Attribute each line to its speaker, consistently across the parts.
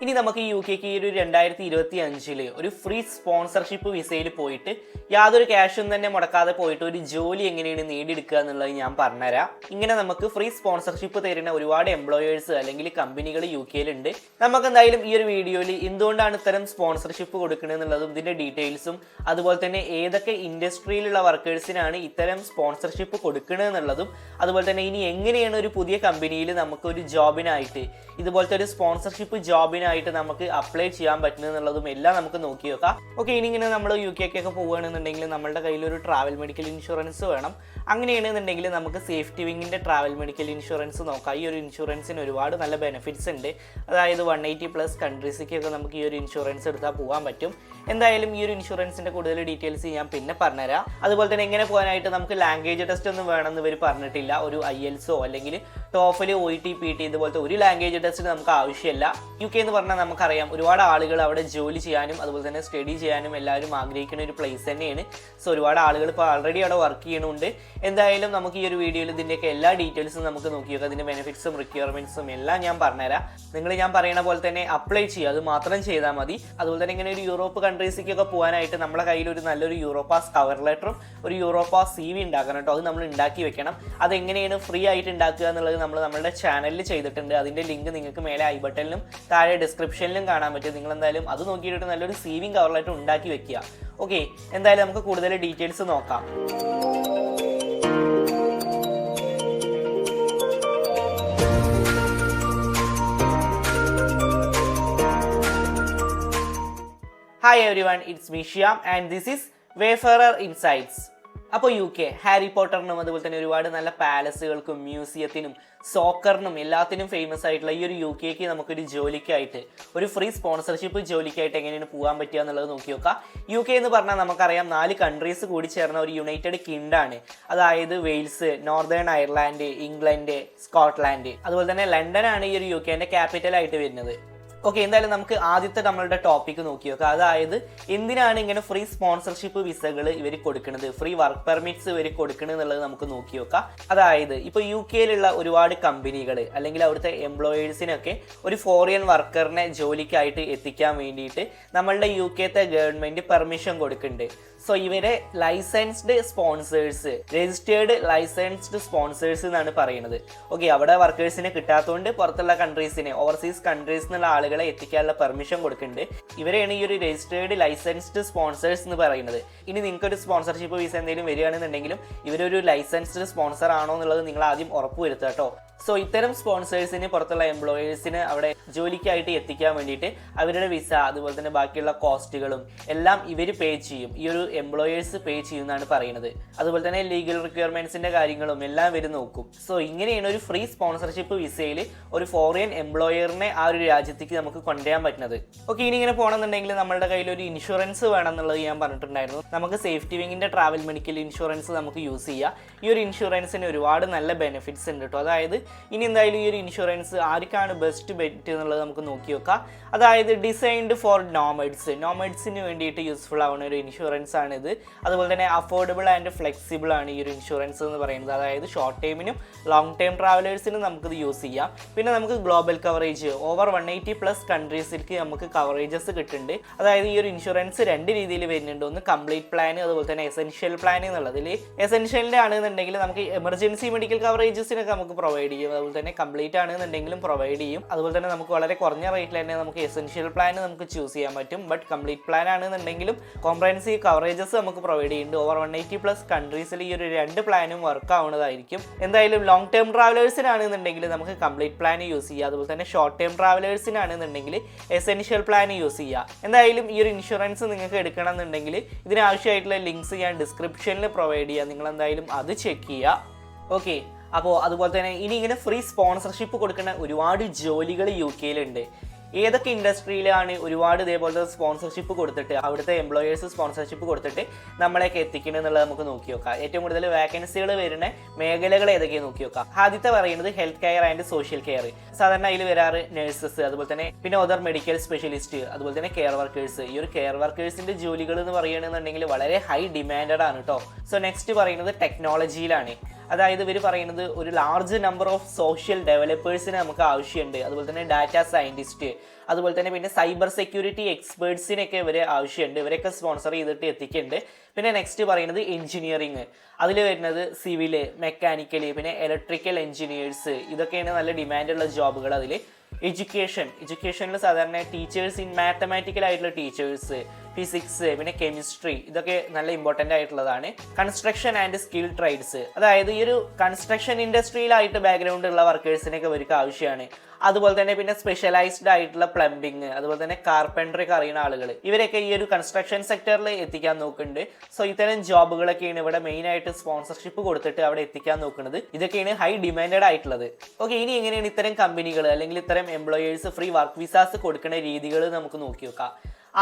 Speaker 1: ഇനി നമുക്ക് യു കെക്ക് ഈ ഒരു രണ്ടായിരത്തി ഇരുപത്തി അഞ്ചിൽ ഒരു ഫ്രീ സ്പോൺസർഷിപ്പ് വിസയിൽ പോയിട്ട് യാതൊരു ക്യാഷും തന്നെ മുടക്കാതെ പോയിട്ട് ഒരു ജോലി എങ്ങനെയാണ് നേടിയെടുക്കുക എന്നുള്ളത് ഞാൻ പറഞ്ഞുതരാം. ഇങ്ങനെ നമുക്ക് ഫ്രീ സ്പോൺസർഷിപ്പ് തരുന്ന ഒരുപാട് എംപ്ലോയേഴ്സ് അല്ലെങ്കിൽ കമ്പനികൾ യു കെയിലുണ്ട് നമുക്ക് എന്തായാലും ഈ ഒരു വീഡിയോയിൽ എന്തുകൊണ്ടാണ് ഇത്തരം സ്പോൺസർഷിപ്പ് കൊടുക്കുന്നത് എന്നുള്ളതും ഇതിന്റെ ഡീറ്റെയിൽസും അതുപോലെ തന്നെ ഏതൊക്കെ ഇൻഡസ്ട്രിയിലുള്ള വർക്കേഴ്സിനാണ് ഇത്തരം സ്പോൺസർഷിപ്പ് കൊടുക്കുന്നത് എന്നുള്ളതും അതുപോലെ തന്നെ ഇനി എങ്ങനെയാണ് ഒരു പുതിയ കമ്പനിയിൽ നമുക്ക് ഒരു ജോബിനായിട്ട് ഇതുപോലത്തെ ഒരു സ്പോൺസർഷിപ്പ് ജോബിനായിട്ട് നമുക്ക് അപ്ലൈ ചെയ്യാൻ പറ്റുന്നത് എന്നുള്ളതും എല്ലാം നമുക്ക് നോക്കി നോക്കാം ഓക്കെ ഇനി ഇങ്ങനെ നമ്മൾ യു കെ കെക്കൊക്കെ പോവുകയാണെന്നുണ്ടെങ്കിൽ നമ്മളുടെ കയ്യിൽ ഒരു ട്രാവൽ മെഡിക്കൽ ഇൻഷുറൻസ് വേണം. അങ്ങനെയാണെന്നുണ്ടെങ്കിൽ നമുക്ക് സേഫ്റ്റി വിങ്ങിന്റെ ട്രാവൽ മെഡിക്കൽ ഇൻഷുറൻസ് നോക്കാം. ഈ ഒരു ഇൻഷുറൻസിന് ഒരുപാട് നല്ല ബെനിഫിറ്റ്സ് ഉണ്ട്. അതായത് വൺ എയ്റ്റി പ്ലസ് കൺട്രീസിലേക്കൊക്കെ നമുക്ക് ഈ ഒരു ഇൻഷുറൻസ് എടുത്താൽ പോകാൻ പറ്റും. എന്തായാലും ഈ ഒരു ഇൻഷുറൻസിന്റെ കൂടുതൽ ഡീറ്റെയിൽസ് ഞാൻ പിന്നെ പറഞ്ഞുതരാം. അതുപോലെ തന്നെ എങ്ങനെ പോകാനായിട്ട് നമുക്ക് ലാംഗ്വേജ് ടെസ്റ്റ് ഒന്നും വേണമെന്ന് ഇവർ പറഞ്ഞിട്ടില്ല. ഒരു ഐ എൽസോ അല്ലെങ്കിൽ TOEFL O T P T ഇതുപോലത്തെ ഒരു ലാംഗ്വേജ് ടെസ്റ്റ് നമുക്ക് ആവശ്യമില്ല. യു കെ എന്ന് പറഞ്ഞാൽ നമുക്കറിയാം ഒരുപാട് ആളുകൾ അവിടെ ജോലി ചെയ്യാനും അതുപോലെ തന്നെ സ്റ്റഡി ചെയ്യാനും എല്ലാവരും ആഗ്രഹിക്കുന്ന ഒരു പ്ലേസ് തന്നെയാണ്. സോ ഒരുപാട് ആളുകൾ ഇപ്പോൾ ആൾറെഡി അവിടെ വർക്ക് ചെയ്യണമുണ്ട് എന്തായാലും നമുക്ക് ഈ ഒരു വീഡിയോയിൽ ഇതിന്റെയൊക്കെ എല്ലാ ഡീറ്റെയിൽസും നമുക്ക് നോക്കി നോക്കാം. അതിന്റെ ബെനിഫിറ്റ്സും റിക്വയർമെന്റ്സും എല്ലാം ഞാൻ പറഞ്ഞുതരാം. നിങ്ങൾ ഞാൻ പറയുന്ന പോലെ തന്നെ അപ്ലൈ ചെയ്യുക. അത് മാത്രം ചെയ്താൽ മതി. അതുപോലെ തന്നെ ഇങ്ങനെ ഒരു യൂറോപ്പ് കൺട്രീസിലേക്കൊക്കെ പോകാനായിട്ട് നമ്മുടെ കയ്യിൽ ഒരു നല്ലൊരു യൂറോപ്പാസ് കവർ ലെറ്ററും ഒരു യൂറോപ്പാസ് സി വി ഉണ്ടാക്കണം കേട്ടോ. അത് നമ്മൾ ഉണ്ടാക്കി വെക്കണം. അതെങ്ങനെയാണ് ഫ്രീ ആയിട്ട് ഉണ്ടാക്കുക എന്നുള്ളത് നമ്മൾ നമ്മുടെ ചാനലിൽ ചെയ്തിട്ടുണ്ട്. അതിന്റെ ലിങ്ക് നിങ്ങൾക്ക് മേലെ ഐ ബട്ടണിലും താഴെ ഡിസ്ക്രിപ്ഷനിലും കാണാൻ പറ്റും. നിങ്ങൾ എന്തായാലും അത് നോക്കിയിട്ട് നല്ലൊരു സീവിങ് കവറിലായിട്ട് ഉണ്ടാക്കി വെക്കുക. ഓക്കെ എന്തായാലും നമുക്ക് കൂടുതൽ ഡീറ്റെയിൽസ് നോക്കാം. Hi everyone it's me Shyam and this is Wayfarer Insights അപ്പോൾ യു കെ ഹാരി പോട്ടറിനും അതുപോലെ തന്നെ ഒരുപാട് നല്ല പാലസുകൾക്കും മ്യൂസിയത്തിനും സോക്കറിനും എല്ലാത്തിനും ഫേമസ് ആയിട്ടുള്ള ഈ ഒരു യു കെക്ക് നമുക്കൊരു ജോലിക്കായിട്ട് ഒരു ഫ്രീ സ്പോൺസർഷിപ്പ് ജോലിക്കായിട്ട് എങ്ങനെയാണ് പോകാൻ പറ്റുക എന്നുള്ളത് നോക്കി നോക്കാം. യു കെ എന്ന് പറഞ്ഞാൽ നമുക്കറിയാം നാല് കൺട്രീസ് കൂടി ചേർന്ന ഒരു യുണൈറ്റഡ് കിങ്ഡാണ് അതായത് Wales Northern Ireland England Scotland അതുപോലെ തന്നെ ലണ്ടനാണ് ഈ ഒരു യു കെന്റെ ക്യാപിറ്റൽ ആയിട്ട് വരുന്നത്. ഓക്കെ എന്തായാലും നമുക്ക് ആദ്യത്തെ നമ്മളുടെ ടോപ്പിക്ക് നോക്കി നോക്കാം. അതായത് എന്തിനാണ് ഇങ്ങനെ ഫ്രീ സ്പോൺസർഷിപ്പ് വിസകൾ ഇവർ കൊടുക്കുന്നത്? ഫ്രീ വർക്ക് പെർമിറ്റ്സ് ഇവർ കൊടുക്കുന്നത് എന്നുള്ളത് നമുക്ക് നോക്കി നോക്കാം. അതായത് ഇപ്പോൾ യു കെയിലുള്ള ഒരുപാട് കമ്പനികൾ അല്ലെങ്കിൽ അവിടുത്തെ എംപ്ലോയേഴ്സിനൊക്കെ ഒരു ഫോറിയൻ വർക്കറിനെ ജോലിക്കായിട്ട് എത്തിക്കാൻ വേണ്ടിയിട്ട് നമ്മളുടെ യു കെത്തെ ഗവൺമെന്റ് പെർമിഷൻ കൊടുക്കുന്നുണ്ട്. സോ ഇവരെ licensed sponsors registered licensed sponsors എന്നാണ് പറയുന്നത്. ഓക്കെ അവിടെ വർക്കേഴ്സിനെ കിട്ടാത്തതുകൊണ്ട് പുറത്തുള്ള കൺട്രീസിനെ ഓവർസീസ് കൺട്രീസ് എന്നുള്ള ആളുകളെ എത്തിക്കാനുള്ള പെർമിഷൻ കൊടുക്കുന്നുണ്ട്. ഇവരെയാണ് ഈ ഒരു രജിസ്റ്റേർഡ് ലൈസൻസ്ഡ് സ്പോൺസേഴ്സ് എന്ന് പറയുന്നത്. ഇനി നിങ്ങൾക്ക് ഒരു സ്പോൺസർഷിപ്പ് വിസ എന്തെങ്കിലും വരികയാണെന്നുണ്ടെങ്കിലും ഇവരൊരു ലൈസൻസ്ഡ് സ്പോൺസർ ആണോ എന്നുള്ളത് നിങ്ങൾ ആദ്യം ഉറപ്പുവരുത്തുക കേട്ടോ. സോ ഇത്തരം സ്പോൺസേഴ്സിന് പുറത്തുള്ള എംപ്ലോയേഴ്സിന് അവിടെ ജോലിക്കായിട്ട് എത്തിക്കാൻ വേണ്ടിയിട്ട് അവരുടെ വിസ അതുപോലെ തന്നെ ബാക്കിയുള്ള കോസ്റ്റുകളും എല്ലാം ഇവർ പേ ചെയ്യും. ഈ ഒരു എംപ്ലോയേഴ്സ് പേ ചെയ്യുമെന്നാണ് പറയുന്നത്. അതുപോലെ തന്നെ ലീഗൽ റിക്വയർമെന്റ്സിന്റെ കാര്യങ്ങളും എല്ലാം ഇവർ നോക്കും. സോ ഇങ്ങനെയാണ് ഒരു ഫ്രീ സ്പോൺസർഷിപ്പ് വിസയിൽ ഒരു ഫോറിയൻ എംപ്ലോയറിനെ ആ ഒരു രാജ്യത്തേക്ക് നമുക്ക് കൊണ്ടുവരാൻ പറ്റുന്നത്. ഓക്കെ ഇനി ഇങ്ങനെ പോകണമെന്നുണ്ടെങ്കിൽ നമ്മുടെ കയ്യിൽ ഒരു ഇൻഷുറൻസ് വേണം എന്നുള്ളത് ഞാൻ പറഞ്ഞിട്ടുണ്ടായിരുന്നു. നമുക്ക് സേഫ്റ്റി വിങ്ങിന്റെ ട്രാവൽ മെഡിക്കൽ ഇൻഷുറൻസ് നമുക്ക് യൂസ് ചെയ്യാം. ഈ ഒരു ഇൻഷുറൻസിന് ഒരുപാട് നല്ല ബെനിഫിറ്റ്സ് ഉണ്ട് കേട്ടോ അതായത് ഇനി എന്തായാലും ഈ ഒരു ഇൻഷുറൻസ് ആർക്കാണ് ബെസ്റ്റ് ബെറ്റ് എന്നുള്ളത് നമുക്ക് നോക്കി നോക്കാം അതായത് ഡിസൈൻഡ് ഫോർ നോമഡ്സ് നോമഡ്സിന് വേണ്ടിയിട്ട് യൂസ്ഫുൾ ആവുന്ന ഒരു ഇൻഷുറൻസ് ആണ് ഇത് അതുപോലെ തന്നെ അഫോർഡബിൾ ആൻഡ് ഫ്ലെക്സിബിൾ ആണ് ഈ ഒരു ഇൻഷുറൻസ് എന്ന് പറയുന്നത്. അതായത് ഷോർട്ട് ടൈമിനും ലോങ് ടൈം ട്രാവലേഴ്സിനും നമുക്കിത് യൂസ് ചെയ്യാം. പിന്നെ നമുക്ക് global coverage over one eighty plus കൺട്രീസിലേക്ക് നമുക്ക് കവറേജസ് കിട്ടുന്നുണ്ട്. അതായത് ഈ ഒരു ഇൻഷുറൻസ് രണ്ട് രീതിയിൽ വരുന്നുണ്ട്. ഒന്ന് കംപ്ലീറ്റ് പ്ലാൻ അതുപോലെ തന്നെ എസെൻഷ്യൽ പ്ലാൻ എന്നുള്ളതിൽ എസെൻഷ്യലിന്റെ ആണെന്നുണ്ടെങ്കിൽ നമുക്ക് എമർജൻസി മെഡിക്കൽ കവറേജസിനൊക്കെ നമുക്ക് പ്രൊവൈഡ് ചെയ്യും അതുപോലെ തന്നെ കംപ്ലീറ്റ് ആണെന്നുണ്ടെങ്കിലും പ്രൊവൈഡ് ചെയ്യും. അതുപോലെ തന്നെ നമുക്ക് വളരെ കുറഞ്ഞ റേറ്റിൽ തന്നെ നമുക്ക് എസെൻഷ്യൽ പ്ലാൻ നമുക്ക് ചൂസ് ചെയ്യാൻ പറ്റും. ബട്ട് കംപ്ലീറ്റ് പ്ലാൻ ആണെന്നുണ്ടെങ്കിലും കോംപ്രഹൻസീവ് കവറേജസ് നമുക്ക് പ്രൊവൈഡ് ചെയ്യുന്നുണ്ട്. ഓവർ വൺ എയ്റ്റി പ്ലസ് കൺട്രീസിൽ ഈ ഒരു രണ്ട് പ്ലാനും വർക്ക് ആവുന്നതായിരിക്കും. എന്തായാലും ലോങ് ടേം ട്രാവലേഴ്സിനാണെന്നുണ്ടെങ്കിൽ നമുക്ക് കംപ്ലീറ്റ് പ്ലാൻ യൂസ് ചെയ്യാം. അതുപോലെ തന്നെ ഷോർട്ട് ടേം ട്രാവലേഴ്സിനാണെന്നുണ്ടെങ്കിൽ എസെൻഷ്യൽ പ്ലാൻ യൂസ് ചെയ്യുക എന്തായാലും ഈ ഒരു ഇൻഷുറൻസ് നിങ്ങൾക്ക് എടുക്കണം എന്നുണ്ടെങ്കിൽ ഇതിനാവശ്യമായിട്ടുള്ള ലിങ്ക്സ് ഞാൻ ഡിസ്ക്രിപ്ഷനിൽ പ്രൊവൈഡ് ചെയ്യാം. നിങ്ങൾ എന്തായാലും അത് ചെക്ക് ചെയ്യുക. ഓക്കെ അപ്പോൾ അതുപോലെ തന്നെ ഇനി ഇങ്ങനെ ഫ്രീ സ്പോൺസർഷിപ്പ് കൊടുക്കുന്ന ഒരുപാട് ജോലികൾ യു കെയിലുണ്ട്. ഏതൊക്കെ ഇൻഡസ്ട്രിയിലാണ് ഒരുപാട് ഇതേപോലത്തെ സ്പോൺസർഷിപ്പ് കൊടുത്തിട്ട് അവിടുത്തെ എംപ്ലോയേഴ്സ് സ്പോൺസർഷിപ്പ് കൊടുത്തിട്ട് നമ്മളെയൊക്കെ എത്തിക്കണം എന്നുള്ളത് നമുക്ക് നോക്കി നോക്കാം. ഏറ്റവും കൂടുതൽ വാക്കൻസികൾ വരുന്ന മേഖലകൾ ഏതൊക്കെയാണ് നോക്കി നോക്കാം. ആദ്യത്തെ പറയുന്നത് health care and social care സാധാരണ അതിൽ വരാറ് നഴ്സസ് അതുപോലെ തന്നെ പിന്നെ അതർ മെഡിക്കൽ സ്പെഷ്യലിസ്റ്റ് അതുപോലെ തന്നെ കെയർ വർക്കേഴ്സ് ഈ ഒരു കെയർ വർക്കേഴ്സിന്റെ ജോലികൾ എന്ന് പറയുകയാണെന്നുണ്ടെങ്കിൽ വളരെ ഹൈ ഡിമാൻഡഡ് ആണ് കേട്ടോ സോ നെക്സ്റ്റ് പറയുന്നത് ടെക്നോളജിയിലാണ് അതായത് ഇവർ പറയുന്നത് ഒരു ലാർജ് നമ്പർ ഓഫ് സോഷ്യൽ ഡെവലപ്പേഴ്സിനെ നമുക്ക് ആവശ്യമുണ്ട്. അതുപോലെ തന്നെ ഡാറ്റ സയന്റിസ്റ്റ് അതുപോലെ തന്നെ പിന്നെ സൈബർ സെക്യൂരിറ്റി എക്സ്പേർട്സിനൊക്കെ ഇവർ ആവശ്യമുണ്ട്. ഇവരൊക്കെ സ്പോൺസർ ചെയ്തിട്ട് എത്തിക്കുന്നുണ്ട്. പിന്നെ നെക്സ്റ്റ് പറയുന്നത് എഞ്ചിനീയറിങ് അതിൽ വരുന്നത് സിവിൽ മെക്കാനിക്കൽ പിന്നെ ഇലക്ട്രിക്കൽ എഞ്ചിനീയേഴ്സ് ഇതൊക്കെയാണ് നല്ല ഡിമാൻഡുള്ള ജോബുകൾ അതിൽ എഡ്യൂക്കേഷൻ എഡ്യൂക്കേഷനിൽ സാധാരണ ടീച്ചേഴ്സ് ഇൻ മാത്തമാറ്റിക്കൽ ആയിട്ടുള്ള ടീച്ചേഴ്സ് ഫിസിക്സ് പിന്നെ കെമിസ്ട്രി ഇതൊക്കെ നല്ല ഇമ്പോർട്ടന്റ് ആയിട്ടുള്ളതാണ്. കൺസ്ട്രക്ഷൻ ആൻഡ് സ്കിൽ ട്രേഡ്സ് അതായത് ഈ ഒരു കൺസ്ട്രക്ഷൻ ഇൻഡസ്ട്രിയിലായിട്ട് ബാക്ക്ഗ്രൗണ്ട് ഉള്ള വർക്കേഴ്സിനൊക്കെ ഇവർക്ക് ആവശ്യമാണ്. അതുപോലെ തന്നെ പിന്നെ സ്പെഷ്യലൈസ്ഡ് ആയിട്ടുള്ള പ്ലംബിങ് അതുപോലെ തന്നെ കാർപ്പൻട്രി ഒക്കെ അറിയുന്ന ആളുകൾ ഇവരൊക്കെ ഈ ഒരു കൺസ്ട്രക്ഷൻ സെക്ടറിൽ എത്തിക്കാൻ നോക്കുന്നുണ്ട്. സോ ഇത്തരം ജോബുകളൊക്കെയാണ് ഇവിടെ മെയിൻ ആയിട്ട് സ്പോൺസർഷിപ്പ് കൊടുത്തിട്ട് അവിടെ എത്തിക്കാൻ നോക്കുന്നത്. ഇതൊക്കെയാണ് ഹൈ ഡിമാൻഡഡ് ആയിട്ടുള്ളത്. ഓക്കെ ഇനി എങ്ങനെയാണ് ഇത്തരം കമ്പനികൾ അല്ലെങ്കിൽ ഇത്തരം എംപ്ലോയേഴ്സ് ഫ്രീ വർക്ക് വിസാസ് കൊടുക്കുന്ന രീതികൾ നമുക്ക് നോക്കി നോക്കാം.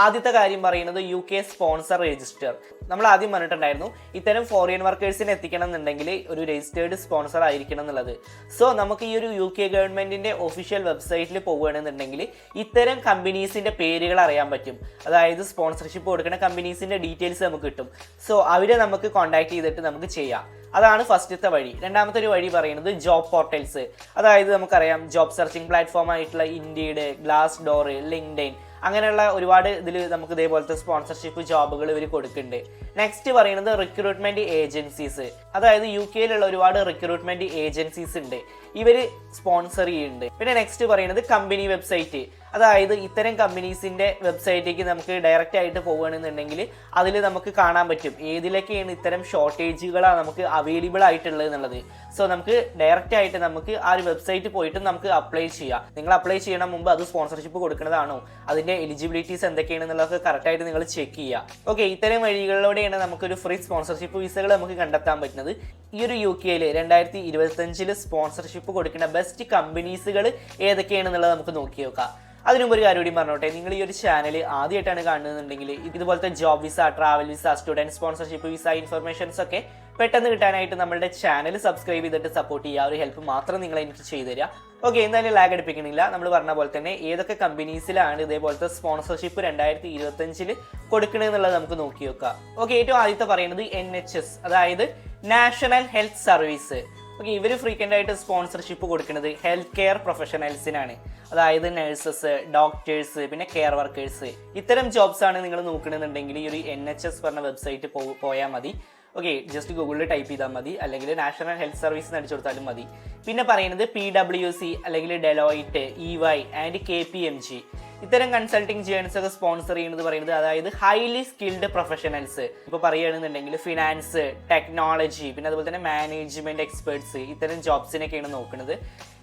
Speaker 1: ആദ്യത്തെ കാര്യം പറയുന്നത് യു കെ സ്പോൺസർ രജിസ്റ്റർ നമ്മൾ ആദ്യം പറഞ്ഞിട്ടുണ്ടായിരുന്നു ഇത്തരം ഫോറിയൻ വർക്കേഴ്സിനെ എത്തിക്കണം എന്നുണ്ടെങ്കിൽ ഒരു രജിസ്റ്റേർഡ് സ്പോൺസർ ആയിരിക്കണം എന്നുള്ളത്. സോ നമുക്ക് ഈ ഒരു യു കെ ഗവൺമെന്റിന്റെ ഒഫീഷ്യൽ വെബ്സൈറ്റിൽ പോവുകയാണെന്നുണ്ടെങ്കിൽ ഇത്തരം കമ്പനീസിന്റെ പേരുകൾ അറിയാൻ പറ്റും. അതായത് സ്പോൺസർഷിപ്പ് കൊടുക്കുന്ന കമ്പനീസിന്റെ ഡീറ്റെയിൽസ് നമുക്ക് കിട്ടും. സോ അവരെ നമുക്ക് കോൺടാക്ട് ചെയ്തിട്ട് നമുക്ക് ചെയ്യാം. അതാണ് ഫസ്റ്റത്തെ വഴി. രണ്ടാമത്തെ ഒരു വഴി പറയുന്നത് ജോബ് പോർട്ടൽസ് അതായത് നമുക്കറിയാം ജോബ് സെർച്ചിങ് പ്ലാറ്റ്ഫോം ആയിട്ടുള്ള ഇന്ത്യയുടെ ഗ്ലാസ് ഡോർ ലിങ്ക്ഡൈൻ അങ്ങനെയുള്ള ഒരുപാട് ഇതിൽ നമുക്ക് ഇതേപോലത്തെ സ്പോൺസർഷിപ്പ് ജോബുകൾ ഇവർ കൊടുക്കുന്നുണ്ട്. നെക്സ്റ്റ് പറയുന്നത് റിക്രൂട്ട്മെന്റ് ഏജൻസീസ് അതായത് യു കെയിലുള്ള ഒരുപാട് റിക്രൂട്ട്മെന്റ് ഏജൻസീസ് ഉണ്ട്. ഇവർ സ്പോൺസർ ചെയ്യുന്നുണ്ട്. പിന്നെ നെക്സ്റ്റ് പറയുന്നത് കമ്പനി വെബ്സൈറ്റ് അതായത് ഇത്തരം കമ്പനീസിന്റെ വെബ്സൈറ്റിലേക്ക് നമുക്ക് ഡയറക്റ്റ് ആയിട്ട് പോകുകയാണെന്നുണ്ടെങ്കിൽ അതിൽ നമുക്ക് കാണാൻ പറ്റും. ഏതിലൊക്കെയാണ് ഇത്തരം ഷോർട്ടേജുകളാണ് നമുക്ക് അവൈലബിൾ ആയിട്ടുള്ളത് എന്നുള്ളത്. സോ നമുക്ക് ഡയറക്റ്റ് ആയിട്ട് നമുക്ക് ആ ഒരു വെബ്സൈറ്റ് പോയിട്ട് നമുക്ക് അപ്ലൈ ചെയ്യാം. നിങ്ങൾ അപ്ലൈ ചെയ്യണം മുമ്പ് അത് സ്പോൺസർഷിപ്പ് കൊടുക്കുന്നതാണോ? അതിന്റെ എലിജിബിലിറ്റീസ് എന്തൊക്കെയാണെന്നുള്ളതൊക്കെ കറക്റ്റ് ആയിട്ട് നിങ്ങൾ ചെക്ക് ചെയ്യുക. ഓക്കെ ഇത്തരം വഴികളിലൂടെയാണ് നമുക്കൊരു ഫ്രീ സ്പോൺസർഷിപ്പ് വിസകൾ നമുക്ക് കണ്ടെത്താൻ പറ്റുന്നത്. ഈ ഒരു യു കെയിൽ രണ്ടായിരത്തി ഇരുപത്തഞ്ചിൽ സ്പോൺസർഷിപ്പ് കൊടുക്കുന്ന ബെസ്റ്റ് കമ്പനീസുകൾ ഏതൊക്കെയാണെന്നുള്ളത് നമുക്ക് നോക്കി നോക്കാം. അതിനുമുമ്പ് ഒരു കാര്യം കൂടി പറഞ്ഞോട്ടെ. നിങ്ങൾ ഈ ഒരു ചാനൽ ആദ്യമായിട്ടാണ് കാണുന്നുണ്ടെങ്കിൽ ഇതുപോലത്തെ job visa travel visa student sponsorship visa informations ഒക്കെ പെട്ടെന്ന് കിട്ടാനായിട്ട് നമ്മുടെ ചാനൽ സബ്സ്ക്രൈബ് ചെയ്തിട്ട് സപ്പോർട്ട് ചെയ്യുക. ഒരു ഹെൽപ്പ് മാത്രം നിങ്ങൾ എനിക്ക് ചെയ്തു തരിക. ഓക്കെ എന്തായാലും ലാഗ് അടുപ്പിക്കണില്ല നമ്മൾ പറഞ്ഞ പോലെ തന്നെ ഏതൊക്കെ കമ്പനീസിലാണ് ഇതേപോലത്തെ സ്പോൺസർഷിപ്പ് രണ്ടായിരത്തി ഇരുപത്തഞ്ചിൽ കൊടുക്കണമെന്നുള്ളത് നമുക്ക് നോക്കി നോക്കാം. ഓക്കെ ഏറ്റവും ആദ്യത്തെ പറയുന്നത് എൻ എച്ച് എസ് അതായത് നാഷണൽ ഹെൽത്ത് സർവീസ്. ഓക്കെ ഇവർ ഫ്രീക്വന്റ് ആയിട്ട് സ്പോൺസർഷിപ്പ് കൊടുക്കുന്നത് ഹെൽത്ത് കെയർ പ്രൊഫഷണൽസിനാണ് അതായത് നഴ്സസ് ഡോക്ടേഴ്സ് പിന്നെ കെയർ വർക്കേഴ്സ് ഇത്തരം ജോബ്സ് ആണ് നിങ്ങൾ നോക്കണമെന്നുണ്ടെങ്കിൽ ഈ ഒരു എൻ എച്ച് എസ് പറഞ്ഞ വെബ്സൈറ്റ് പോയാൽ മതി. ഓക്കെ ജസ്റ്റ് ഗൂഗിളിൽ ടൈപ്പ് ചെയ്താൽ മതി. അല്ലെങ്കിൽ നാഷണൽ ഹെൽത്ത് സർവീസ് അടിച്ചു കൊടുത്താലും മതി. പിന്നെ പറയുന്നത് പി ഡബ്ല്യു സി അല്ലെങ്കിൽ Deloitte E Y and K P M G ഇത്തരം കൺസൾട്ടിങ് ജേൺസ് ഒക്കെ സ്പോൺസർ ചെയ്യുന്നത് പറയുന്നത് അതായത് ഹൈലി സ്കിൽഡ് പ്രൊഫഷണൽസ് ഇപ്പോൾ പറയുകയാണെന്നുണ്ടെങ്കിൽ ഫിനാൻസ് ടെക്നോളജി പിന്നെ അതുപോലെ തന്നെ മാനേജ്മെന്റ് എക്സ്പേർട്സ് ഇത്തരം ജോബ്സിനൊക്കെയാണ് നോക്കുന്നത്.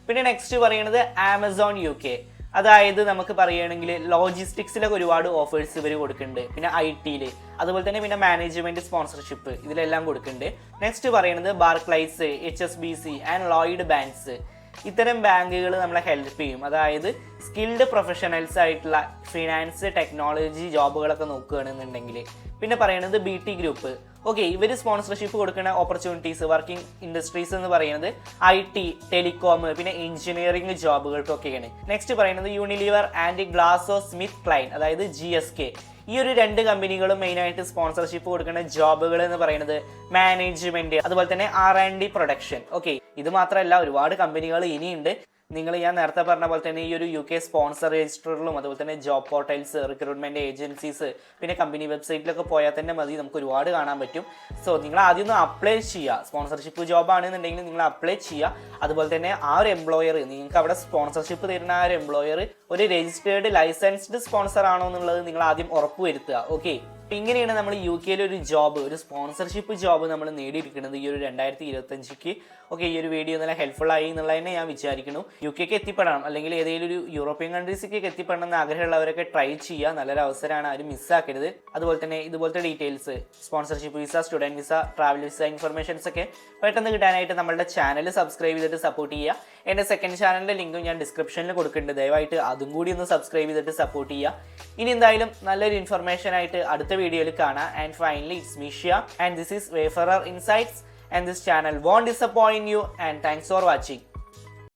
Speaker 1: പിന്നെ നെക്സ്റ്റ് പറയുന്നത് ആമസോൺ യു കെ അതായത് നമുക്ക് പറയുകയാണെങ്കിൽ ലോജിസ്റ്റിക്സിലൊക്കെ ഒരുപാട് ഓഫേഴ്സ് ഇവർ കൊടുക്കുന്നുണ്ട്. പിന്നെ ഐ ടിയിൽ അതുപോലെ തന്നെ പിന്നെ മാനേജ്മെന്റ് സ്പോൺസർഷിപ്പ് ഇതിലെല്ലാം കൊടുക്കുന്നുണ്ട്. നെക്സ്റ്റ് പറയുന്നത് Barclays H S B C and Lloyds banks ഇത്തരം ബാങ്കുകൾ നമ്മളെ ഹെൽപ്പ് ചെയ്യും. അതായത് സ്കിൽഡ് പ്രൊഫഷണൽസ് ആയിട്ടുള്ള ഫിനാൻസ് ടെക്നോളജി ജോബുകളൊക്കെ നോക്കുകയാണെന്നുണ്ടെങ്കിൽ പിന്നെ പറയുന്നത് ബി ടി ഗ്രൂപ്പ് ഓക്കെ ഇവർ സ്പോൺസർഷിപ്പ് കൊടുക്കുന്ന ഓപ്പർച്യൂണിറ്റീസ് വർക്കിംഗ് ഇൻഡസ്ട്രീസ് എന്ന് പറയുന്നത് ഐ ടി ടെലികോം പിന്നെ എഞ്ചിനീയറിംഗ് ജോബുകൾക്കൊക്കെയാണ് നെക്സ്റ്റ് പറയുന്നത് യൂണിലിവർ ആൻഡ് ഗ്ലാസോ സ്മിത്ത് ക്ലൈൻ അതായത് ജി എസ് കെ ഈ ഒരു രണ്ട് കമ്പനികളും മെയിനായിട്ട് സ്പോൺസർഷിപ്പ് കൊടുക്കുന്ന ജോബുകൾ എന്ന് പറയുന്നത് മാനേജ്മെന്റ് അതുപോലെ തന്നെ R and D production okay ഇത് മാത്രമല്ല ഒരുപാട് കമ്പനികൾ ഇനിയുണ്ട്. നിങ്ങൾ ഞാൻ നേരത്തെ പറഞ്ഞ പോലെ തന്നെ ഈ ഒരു യു കെ സ്പോൺസർ രജിസ്റ്ററിലും അതുപോലെ തന്നെ ജോബ് പോർട്ടൽസ് റിക്രൂട്ട്മെന്റ് ഏജൻസീസ് പിന്നെ കമ്പനി വെബ്സൈറ്റിലൊക്കെ പോയാൽ തന്നെ മതി. നമുക്ക് ഒരുപാട് കാണാൻ പറ്റും. സോ നിങ്ങൾ ആദ്യം ഒന്ന് അപ്ലൈ ചെയ്യുക. സ്പോൺസർഷിപ്പ് ജോബ് ആണെന്നുണ്ടെങ്കിൽ നിങ്ങൾ അപ്ലൈ ചെയ്യുക. അതുപോലെ തന്നെ ആ ഒരു എംപ്ലോയർ നിങ്ങൾക്ക് അവിടെ സ്പോൺസർഷിപ്പ് തരുന്ന ആ ഒരു എംപ്ലോയർ ഒരു രജിസ്റ്റേർഡ് ലൈസൻസ്ഡ് സ്പോൺസർ ആണോ എന്നുള്ളത് നിങ്ങൾ ആദ്യം ഉറപ്പുവരുത്തുക ഓക്കെ ഇങ്ങനെയാണ് നമ്മൾ യു കെയിൽ ഒരു ജോബ് ഒരു സ്പോൺസർഷിപ്പ് ജോബ് നമ്മൾ നേടിയിരിക്കുന്നത് ഈ ഒരു രണ്ടായിരത്തി ഇരുപത്തഞ്ചിക്ക് ഓക്കെ ഈ ഒരു വീഡിയോ നല്ല ഹെൽപ്ഫുൾ ആയി എന്നുള്ളതിനെ ഞാൻ വിചാരിക്കുന്നു. യു കെക്ക് എത്തിപ്പെടണം. അല്ലെങ്കിൽ ഏതെങ്കിലും ഒരു യൂറോപ്യൻ കൺട്രീസിലേക്ക് എത്തിപ്പെടണം എന്ന് ആഗ്രഹമുള്ളവരൊക്കെ ട്രൈ ചെയ്യുക. നല്ലൊരു അവസരമാണ് ആരും മിസ്സാക്കരുത് അതുപോലെ തന്നെ ഇതുപോലത്തെ details sponsorship visa student visa travel visa informations ഒക്കെ പെട്ടെന്ന് കിട്ടാനായിട്ട് നമ്മുടെ ചാനൽ സബ്സ്ക്രൈബ് ചെയ്തിട്ട് സപ്പോർട്ട് ചെയ്യുക. എന്റെ സെക്കൻഡ് ചാനലിന്റെ ലിങ്കും ഞാൻ ഡിസ്ക്രിപ്ഷനിൽ കൊടുക്കുന്നുണ്ട്. ദയവായിട്ട് അതും കൂടി ഒന്ന് സബ്സ്ക്രൈബ് ചെയ്തിട്ട് സപ്പോർട്ട് ചെയ്യുക. ഇനി എന്തായാലും നല്ലൊരു ഇൻഫർമേഷൻ ആയിട്ട് അടുത്ത വീഡിയോയിൽ കാണാം. And finally it's Meeshya and this is wayfarer insights and this channel won't disappoint you and thanks for watching